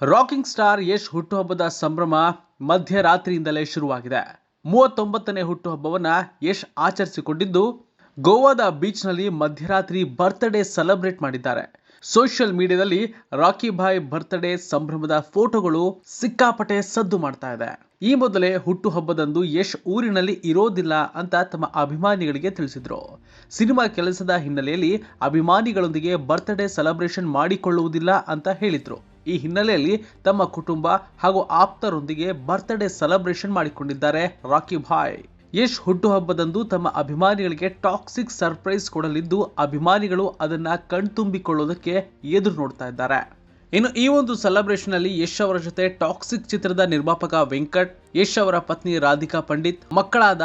Rocking star Yash ಹುಟ್ಟುಹಬ್ಬದ ಸಂಭ್ರಮ ಮಧ್ಯರಾತ್ರಿಯಿಂದಲೇ ಶುರುವಾಗಿದೆ. ಮೂವತ್ತೊಂಬತ್ತನೇ ಹುಟ್ಟುಹಬ್ಬವನ್ನ ಯಶ್ ಆಚರಿಸಿಕೊಂಡಿದ್ದು, ಗೋವಾದ ಬೀಚ್ನಲ್ಲಿ ಮಧ್ಯರಾತ್ರಿ ಬರ್ತ್ಡೇ ಸೆಲೆಬ್ರೇಟ್ ಮಾಡಿದ್ದಾರೆ. ಸೋಷಿಯಲ್ ಮೀಡಿಯಾದಲ್ಲಿ ರಾಕಿ ಭಾಯ್ ಬರ್ತ್ಡೇ ಸಂಭ್ರಮದ ಫೋಟೋಗಳು ಸಿಕ್ಕಾಪಟ್ಟೆ ಸದ್ದು ಮಾಡ್ತಾ ಇದೆ. ಈ ಮೊದಲೇ ಹುಟ್ಟುಹಬ್ಬದಂದು ಯಶ್ ಊರಿನಲ್ಲಿ ಇರೋದಿಲ್ಲ ಅಂತ ತಮ್ಮ ಅಭಿಮಾನಿಗಳಿಗೆ ತಿಳಿಸಿದ್ರು. ಸಿನಿಮಾ ಕೆಲಸದ ಹಿನ್ನೆಲೆಯಲ್ಲಿ ಅಭಿಮಾನಿಗಳೊಂದಿಗೆ ಬರ್ತ್ಡೇ ಸೆಲೆಬ್ರೇಷನ್ ಮಾಡಿಕೊಳ್ಳುವುದಿಲ್ಲ ಅಂತ ಹೇಳಿದ್ರು. ಈ ಹಿನ್ನೆಲೆಯಲ್ಲಿ ತಮ್ಮ ಕುಟುಂಬ ಹಾಗೂ ಆಪ್ತರೊಂದಿಗೆ ಬರ್ತ್ಡೇ ಸೆಲೆಬ್ರೇಷನ್ ಮಾಡಿಕೊಂಡಿದ್ದಾರೆ. ರಾಕಿ ಭಾಯ್ ಯಶ್ ಹುಟ್ಟುಹಬ್ಬದಂದು ತಮ್ಮ ಅಭಿಮಾನಿಗಳಿಗೆ ಟಾಕ್ಸಿಕ್ ಸರ್ಪ್ರೈಸ್ ಕೊಡಲಿದ್ದು, ಅಭಿಮಾನಿಗಳು ಅದನ್ನ ಕಣ್ತುಂಬಿಕೊಳ್ಳೋದಕ್ಕೆ ಎದುರು ನೋಡ್ತಾ ಇದ್ದಾರೆ. ಇನ್ನು ಈ ಒಂದು ಸೆಲೆಬ್ರೇಷನ್ ಅಲ್ಲಿ ಯಶ್ ಅವರ ಜೊತೆ ಟಾಕ್ಸಿಕ್ ಚಿತ್ರದ ನಿರ್ಮಾಪಕ ವೆಂಕಟ್, ಯಶ್ ಅವರ ಪತ್ನಿ ರಾಧಿಕಾ ಪಂಡಿತ್, ಮಕ್ಕಳಾದ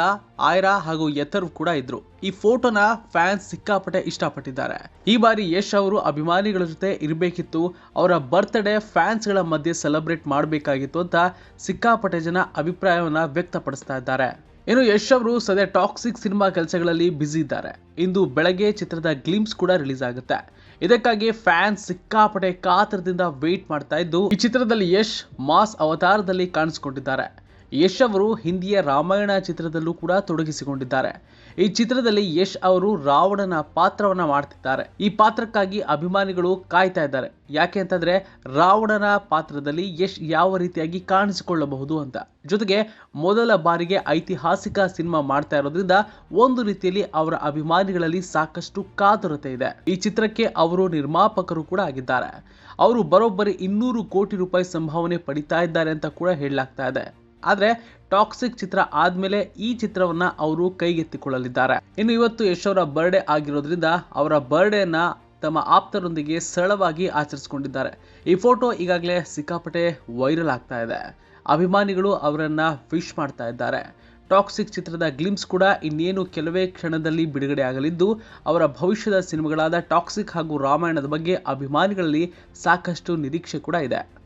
ಆಯ್ರಾ ಹಾಗೂ ಯಥರ್ ಕೂಡ ಇದ್ರು. ಈ ಫೋಟೋನ ಫ್ಯಾನ್ಸ್ ಸಿಕ್ಕಾಪಟ್ಟೆ ಇಷ್ಟಪಟ್ಟಿದ್ದಾರೆ. ಈ ಬಾರಿ ಯಶ್ ಅವರು ಅಭಿಮಾನಿಗಳ ಜೊತೆ ಇರಬೇಕಿತ್ತು. ಅವರ ಬರ್ತ್ಡೇ ಫ್ಯಾನ್ಸ್ಗಳ ಮಧ್ಯೆ ಸೆಲೆಬ್ರೇಟ್ ಮಾಡಬೇಕಾಗಿತ್ತು ಅಂತ ಸಿಕ್ಕಾಪಟ್ಟೆ ಜನ ಅಭಿಪ್ರಾಯವನ್ನ ವ್ಯಕ್ತಪಡಿಸ್ತಾ ಇದ್ದಾರೆ. ಇನ್ನು ಯಶ್ ಅವರು ಸದ್ಯ ಟಾಕ್ಸಿಕ್ ಸಿನಿಮಾ ಕೆಲಸಗಳಲ್ಲಿ ಬ್ಯುಸಿ ಇದ್ದಾರೆ. ಇಂದು ಬೆಳಗ್ಗೆ ಚಿತ್ರದ ಗ್ಲಿಮ್ಸ್ ಕೂಡ ರಿಲೀಸ್ ಆಗುತ್ತೆ. ಇದಕ್ಕಾಗಿ ಫ್ಯಾನ್ಸ್ ಸಿಕ್ಕಾಪಟ್ಟೆ ಕಾತರದಿಂದ ವೇಟ್ ಮಾಡ್ತಾ ಇದ್ದು, ಈ ಚಿತ್ರದಲ್ಲಿ ಯಶ್ ಮಾಸ್ ಅವತಾರದಲ್ಲಿ ಕಾಣಿಸಿಕೊಂಡಿದ್ದಾರೆ. ಯಶ್ ಅವರು ಹಿಂದಿಯ ರಾಮಾಯಣ ಚಿತ್ರದಲ್ಲೂ ಕೂಡ ತೊಡಗಿಸಿಕೊಂಡಿದ್ದಾರೆ. ಈ ಚಿತ್ರದಲ್ಲಿ ಯಶ್ ಅವರು ರಾವಣನ ಪಾತ್ರವನ್ನ ಮಾಡ್ತಿದ್ದಾರೆ. ಈ ಪಾತ್ರಕ್ಕಾಗಿ ಅಭಿಮಾನಿಗಳು ಕಾಯ್ತಾ ಇದ್ದಾರೆ. ಯಾಕೆ ಅಂತಂದ್ರೆ ರಾವಣನ ಪಾತ್ರದಲ್ಲಿ ಯಶ್ ಯಾವ ರೀತಿಯಾಗಿ ಕಾಣಿಸಿಕೊಳ್ಳಬಹುದು ಅಂತ. ಜೊತೆಗೆ ಮೊದಲ ಬಾರಿಗೆ ಐತಿಹಾಸಿಕ ಸಿನಿಮಾ ಮಾಡ್ತಾ ಇರೋದ್ರಿಂದ ಒಂದು ರೀತಿಯಲ್ಲಿ ಅವರ ಅಭಿಮಾನಿಗಳಲ್ಲಿ ಸಾಕಷ್ಟು ಕಾತುರತೆ ಇದೆ. ಈ ಚಿತ್ರಕ್ಕೆ ಅವರು ನಿರ್ಮಾಪಕರು ಕೂಡ ಆಗಿದ್ದಾರೆ. ಅವರು ಬರೋಬ್ಬರಿ ಇನ್ನೂರು ಕೋಟಿ ರೂಪಾಯಿ ಸಂಭಾವನೆ ಪಡಿತಾ ಇದ್ದಾರೆ ಅಂತ ಕೂಡ ಹೇಳಲಾಗ್ತಾ ಇದೆ. ಆದ್ರೆ ಟಾಕ್ಸಿಕ್ ಚಿತ್ರ ಆದಮೇಲೆ ಈ ಚಿತ್ರವನ್ನ ಅವರು ಕೈಗೆತ್ತಿಕೊಳ್ಳಲಿದ್ದಾರೆ. ಇನ್ನು ಇವತ್ತು ಯಶ್ ಅವರ ಬರ್ಡೇ ಆಗಿರೋದ್ರಿಂದ ಅವರ ಬರ್ಡೇನ ತಮ್ಮ ಆಪ್ತರೊಂದಿಗೆ ಸರಳವಾಗಿ ಆಚರಿಸಿಕೊಂಡಿದ್ದಾರೆ. ಈ ಫೋಟೋ ಈಗಾಗಲೇ ಸಿಕ್ಕಾಪಟ್ಟೆ ವೈರಲ್ ಆಗ್ತಾ ಇದೆ. ಅಭಿಮಾನಿಗಳು ಅವರನ್ನ ವಿಶ್ ಮಾಡ್ತಾ ಇದ್ದಾರೆ. ಟಾಕ್ಸಿಕ್ ಚಿತ್ರದ ಗ್ಲಿಮ್ಸ್ ಕೂಡ ಇನ್ನೇನು ಕೆಲವೇ ಕ್ಷಣದಲ್ಲಿ ಬಿಡುಗಡೆ ಆಗಲಿದ್ದು, ಅವರ ಭವಿಷ್ಯದ ಸಿನಿಮಾಗಳಾದ ಟಾಕ್ಸಿಕ್ ಹಾಗೂ ರಾಮಾಯಣದ ಬಗ್ಗೆ ಅಭಿಮಾನಿಗಳಲ್ಲಿ ಸಾಕಷ್ಟು ನಿರೀಕ್ಷೆ ಕೂಡ ಇದೆ.